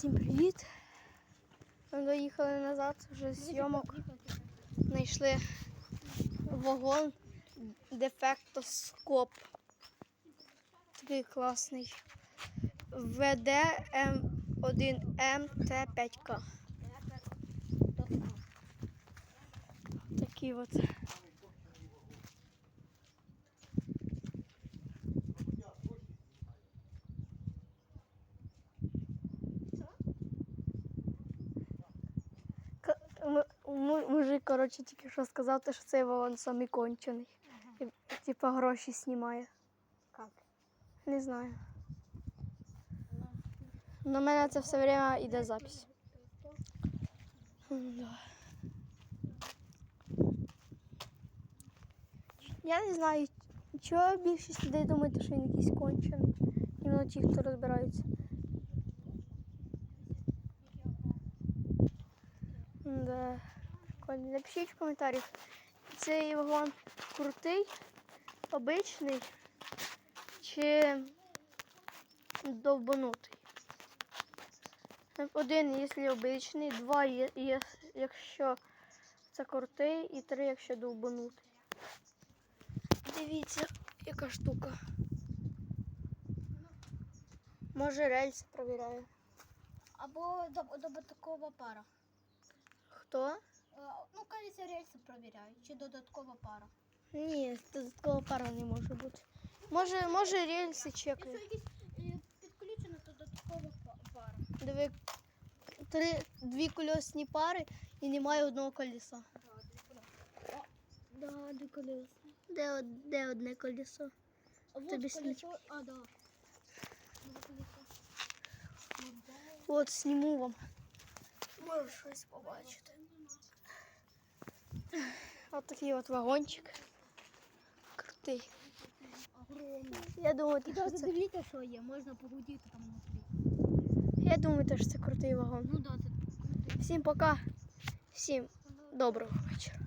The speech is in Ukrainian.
Всім привіт. Ми доїхали назад вже з зйомок. Знайшли вагон дефектоскоп. Такий класний. ВД М1МТ5К. Такий от. Мужик, коротше, тільки що сказав, що цей вагон самий кончений. І, Типа гроші знімає. Как? Не знаю. На мене це все время йде запись. Да. Я не знаю, чого більшість людей думає, що він якийсь кончений. Іменно ті, хто розбирається. Да. Напишіть в коментарях, цей вагон крутий, обичний чи довбанутий. Один, якщо обичний, два, якщо це крутий, і три, якщо довбанутий. Дивіться, яка штука. Може рельс провіряю. Або до- додаткова пара. Хто? Е, Ну, кажеться, рельси провіряють, чи додаткова пара. Ні, додаткова пара не може бути. Може, може рельси Якщо чекають. якісь е, підключена додаткова па- пара. Диви, три, дві кольосні пари і немає одного колеса. Да, дві колеса. Де, од- де одне колесо? А вот Тобі колесо, а, да. Два колеса. От, зніму вам. Може щось побачити. От такий от вагончик. Крутий. Огромний. Я думаю, І що даже це, дивіться, що є, можна погудіти там внутрі. я думаю, що це крутий вагон. Ну да, це крутий. Всім пока. Всім доброго вечора.